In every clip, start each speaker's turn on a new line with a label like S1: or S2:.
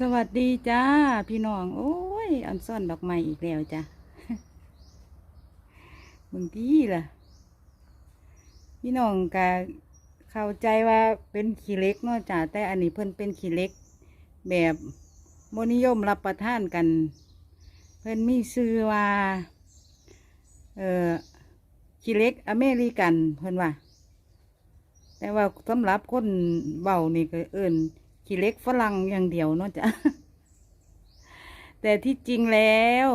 S1: สวัสดีจ้า พี่น้อง โอ้ยอันซ่อนดอกไม้อีกแล้วจ้ะมึงดีล่ะ พี่น้องก็เข้าใจว่าเป็นขี้เล็กเนาะจ้ะแต่อันนี้เพิ่นเป็นขี้เล็ก แบบโมนิยมรับประทานกัน เพิ่นมีชื่อว่า เอ่อขี้เล็กอเมริกันเพิ่นว่า แต่ว่าสำหรับคนเบานี่ก็เอิ้น ขี้เล็กฝรั่งอย่างเดียวเนาะจ้ะแต่ที่จริงแล้ว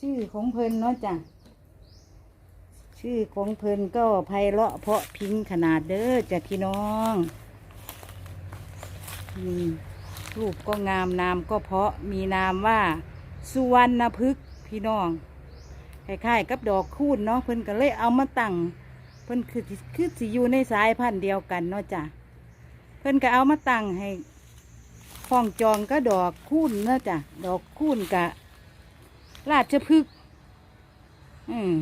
S1: ชื่อของเพิ่นเนาะจ้ะชื่อของเพิ่นก็ไพเราะเพราะพิ้งขนาดเด้อจ้ะพี่น้องนี่รูปก็งามนามก็เพาะมีนามว่าสุวรรณพฤกษ์พี่น้องคล้ายๆกับดอกคูณเนาะเพิ่นก็เลยเอามาตั้งเพิ่นคือคือสิอยู่ในสายพันธุ์เดียวกันเนาะจ้ะ พิ่นก็เอามาตั้งให้ห้องจองก็ดอกคูณเนาะจ้ะดอกคูณกะ ราชพฤกษ์อืม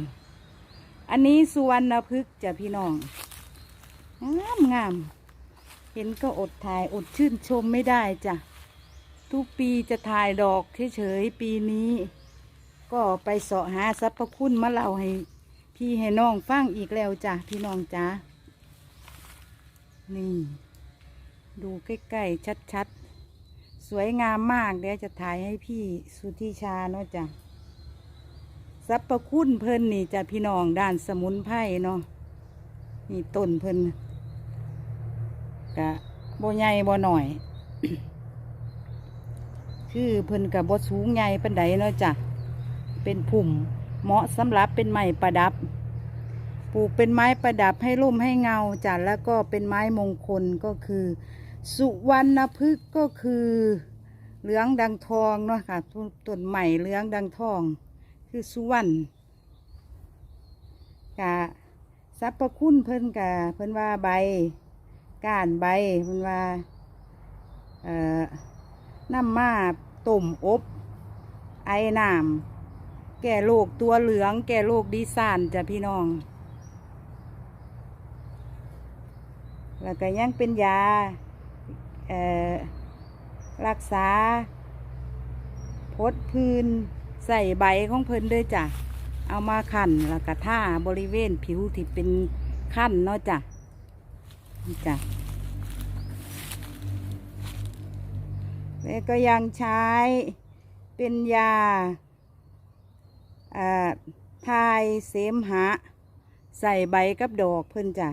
S1: อันนี้สุวรรณพฤกษ์จ้ะพี่น้องงามงามเห็นก็อดถ่ายอดชื่นชมไม่ได้จ้ะทุกปีจะถ่ายดอกเฉยๆปีนี้ ก็ไปเสาะหาสรรพคุณมาเล่าให้ พี่ให้น้องฟังอีกแล้วจ้ะพี่น้องจ้ะนี่ ดูใกล้ๆชัดๆ สวยงามมากเดี๋ยวจะถ่ายให้พี่สุธิชาเนาะจ้ะสรรพคุณเพิ่นนี่จะพี่น้องด้านสมุนไพรเนาะนี่ต้นเพิ่นกะบใหญ่บหน่อย คือเพิ่นกะบ่สูงใหญ่ปานใดเนาะจ้ะเป็นผุ่มเหมาะสำหรับเป็นไม้ประดับ ปลูกเป็นไม้ประดับให้ร่มให้เงาจ้ะแล้วก็เป็นไม้มงคลก็คือ สุวรรณพฤกษ์ก็คือเหลืองดังทองเนาะค่ะต้นต้นใหม่เหลืองดังทอง คือสุวรรณกะสรรพคุณเพิ่นกะเพิ่นว่าใบก้านใบเพิ่นว่าเอ่อน้ำมาต้มอบ ไอ้น้ำแก่โรคตัวเหลือง แก่โรคดีซานจ้ะพี่น้อง แล้วก็ยังเป็นยา รักษาพดพื้นใส่ใบของเพิ่นด้วยจ้ะ เอามาขั่นแล้วก็ท่าบริเวณผิวที่เป็นขั้นเนาะจ้ะนี่จ้ะแล้วก็ยังใช้เป็นยาทายเสมหะ ใส่ใบกับดอกเพิ่นจ้ะ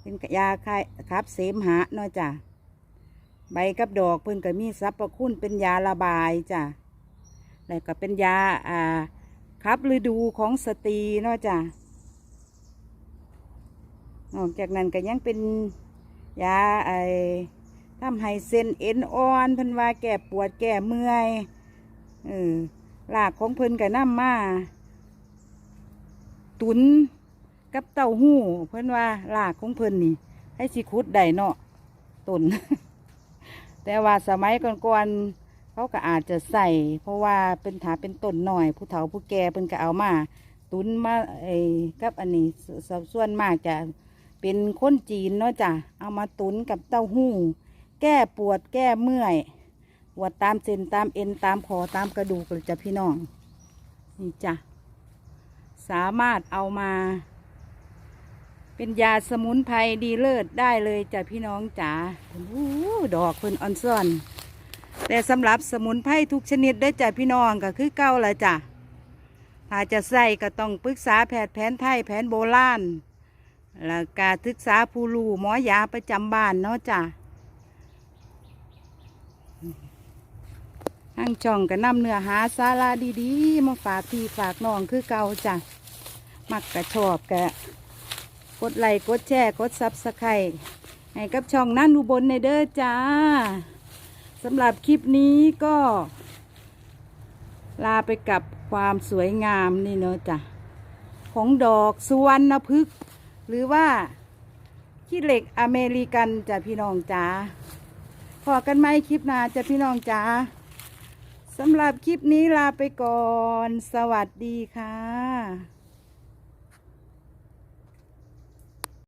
S1: เป็นยาคายครับเสมหะเนาะจ้ะ ใบกับดอกเพิ่นก็มีสรรพคุณเป็นยาระบายจ้ะแล้วก็เป็นยาอ่าครับฤดูของสตรีเนาะจ้ะนอกจากนั้นก็ยังเป็นยาไอ้ทำให้เส้นเอ็นอ่อนเพิ่นว่าแก้ปวดแก้เมื่อยเออลากของเพิ่นก็นำมาตุนกับเต้าหู้เพิ่นว่าลากของเพิ่นนี่ ให้สิคุดได้เนาะต้น แต่ว่าสมัยก่อนๆเขาก็อาจจะใส่ เพราะว่าเป็นถาเป็นต้นหน่อย ผู้เฒ่าผู้แก่เพิ่นก็เอามา ตุนมาไอ้กับอันนี้สสส่วนมากจะเป็นคนจีนเนาะจ้ะเอามาตุนกับเต้าหู้ แก้ปวดแก้เมื่อยปวดตามเส้นตามเอ็นตามคอตามกระดูกเลยจ้ะพี่น้องนี่จ้ะสามารถเอามา เป็นยาสมุนไพรดีเลิศได้เลยจ้ะพี่น้องจ๋าอดอกเพิ่นอ่อนซ่อน แต่สำหรับสมุนไพรทุกชนิดได้จ้ะพี่น้องก็คือเก้าละจ้ะถ้าจะใส่ก็ต้องปรึกษาแพทย์แผนไทยแผนโบราณแล้วก็ศึกษาผู้รู้หมอยาประจำบ้านเนาะจ้ะห้างช่องก็นำเนื้อหาสาระดีๆ มาฝากพี่ฝากน้องคือเก่าจ้ะ มักกะชอบกะ กดไลค์กดแชร์กดซับสไครต์ให้กับช่องนั่นอุบลในเด้อจ้าสำหรับคลิปนี้ก็ ลาไปกับความสวยงามนี่เนาะจ้ะของดอกสุวรรณพฤกหรือว่าขี้เหล็กอเมริกันจ้ะพี่น้องจ๋าพอกันไหมคลิปหน้าจ้ะพี่น้องจ๋าสำหรับคลิปนี้ลาไปก่อน สวัสดีค่ะ